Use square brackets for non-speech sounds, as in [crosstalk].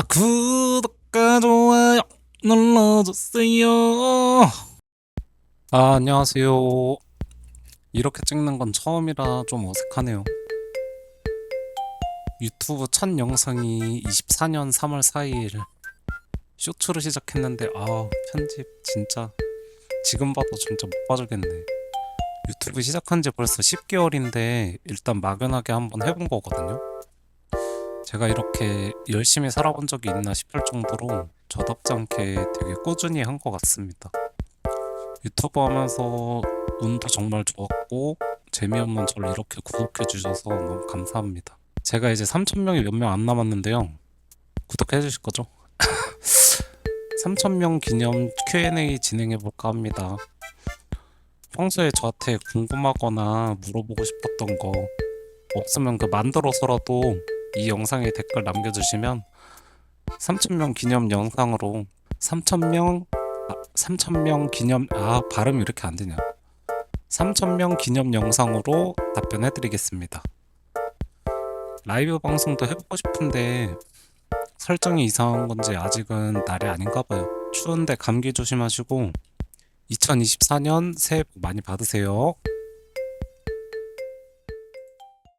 아, 구독과 좋아요 눌러주세요. 아, 안녕하세요. 이렇게 찍는 건 처음이라 좀 어색하네요. 유튜브 첫 영상이 24년 3월 4일 쇼츠로 시작했는데 아 편집 진짜 지금 봐도 진짜 못 봐주겠네. 유튜브 시작한 지 벌써 10개월인데 일단 막연하게 한번 해본 거거든요. 제가 이렇게 열심히 살아본 적이 있나 싶을 정도로 저답지 않게 되게 꾸준히 한 것 같습니다. 유튜브 하면서 운도 정말 좋았고 재미없는 저를 이렇게 구독해 주셔서 너무 감사합니다. 제가 이제 3,000명이 몇 명 안 남았는데요. 구독해 주실 거죠? [laughs] 3,000명 기념 Q&A 진행해 볼까 합니다. 평소에 저한테 궁금하거나 물어보고 싶었던 거 없으면 그 만들어서라도 이 영상에 댓글 남겨주시면 3,000명 기념 영상으로 3,000명 아, 3,000명 기념 아 발음이 이렇게 안 되냐 3,000명 기념 영상으로 답변해 드리겠습니다. 라이브 방송도 해보고 싶은데 설정이 이상한 건지 아직은 날이 아닌가 봐요. 추운데 감기 조심하시고 2024년 새해 복 많이 받으세요.